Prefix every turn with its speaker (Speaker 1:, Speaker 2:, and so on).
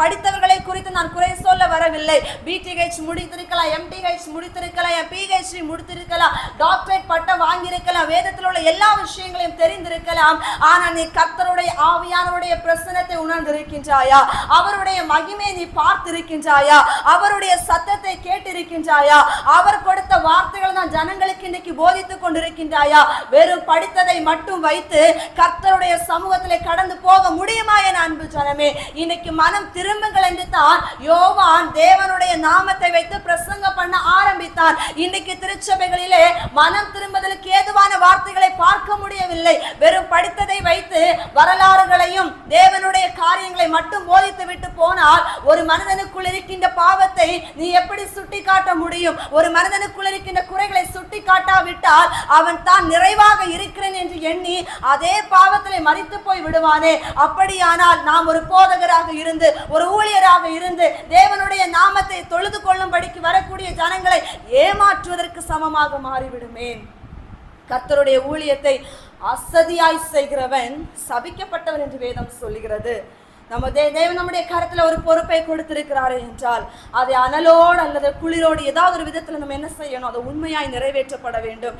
Speaker 1: படித்தவர்களை குறித்து நான் குறை சொல்ல வரவில்லை. பிடிஹெச் முடித்திருக்கலாம் எம்டிஹெச் முடித்திருக்கலாம் பிஹெச்டி முடித்திருக்கலாம் டாக்டரேட் பட்டம் வாங்கியிருக்கலாம் வேதத்தில் உள்ள எல்லா விஷயங்களையும் தெரிந்திருக்கலாம். ஆனால் நீ கர்த்தருடைய ஆவியானவருடைய பிரசனத்தை உணர்ந்திருக்கின்றாயா? அவருடைய மகிமையை நீ பார்த்திருக்கின்றாயா? அவருடைய சத்தத்தை கேட்டிருக்கின்றாயா? அவர் கொடுத்த வார்த்தைகள் தான் ஜனங்களுக்கு இன்னைக்கு போதித்துக் கொண்டிருக்கின்றாயா? வெறும் படித்ததை மட்டும் வைத்து கர்த்தருடைய சமூகத்திலே கடந்து போக முடியுமா என அன்பு ஜனமே? இன்னைக்கு மனம் திரும்புங்கள் என்று தான் யோவான் தேவனுடைய நாமத்தை வைத்து பிரசங்க பண்ண இன்னைக்கு திருச்சபைகளிலே மனம் திரும்புதலுக்கு ஏதுவான வார்த்தைகளை பார்க்க முடியவில்லை. வெறும் படித்ததை வைத்து வரலாறுகளையும் தேவனுடைய காரியங்களை மட்டும் போதித்து விட்டு போனால் ஒரு மனிதனுக்குள் இருக்கின்ற பாவத்தை நீ எப்படி சுட்டி காட்ட முடியும்? ஒரு மனிதனுக்குள் இருக்கின்ற குறைகளை சுட்டி காட்டாவிட்டால் அவன் தான் நிறைவாக இருக்கிறேன் என்று எண்ணி அதே பாவத்திலே மறித்து போய் விடுவானே. அப்படியானால் நாம் ஒரு போதகராக இருந்து ஒரு ஊழியராக இருந்து தேவனுடைய நாமத்தை தொழுது கொள்ளும்படிக்கு வரக்கூடிய ஜனங்களை ஏமாற்றுவதற்கு சமமாக மாறிவிடுமே. கத்தருடைய ஊழியத்தை அசதியாய் செய்கிறவன் சபிக்கப்பட்டவன் என்று வேதம் சொல்லுகிறது. நம்ம தே தேவன் நம்முடைய கருத்தில் ஒரு பொறுப்பை கொடுத்திருக்கிறாரு என்றால் அதை அனலோடு அல்லது குளிரோடு ஏதாவது ஒரு விதத்தில் நம்ம என்ன செய்யணும்? அதை உண்மையாய் நிறைவேற்றப்பட வேண்டும்.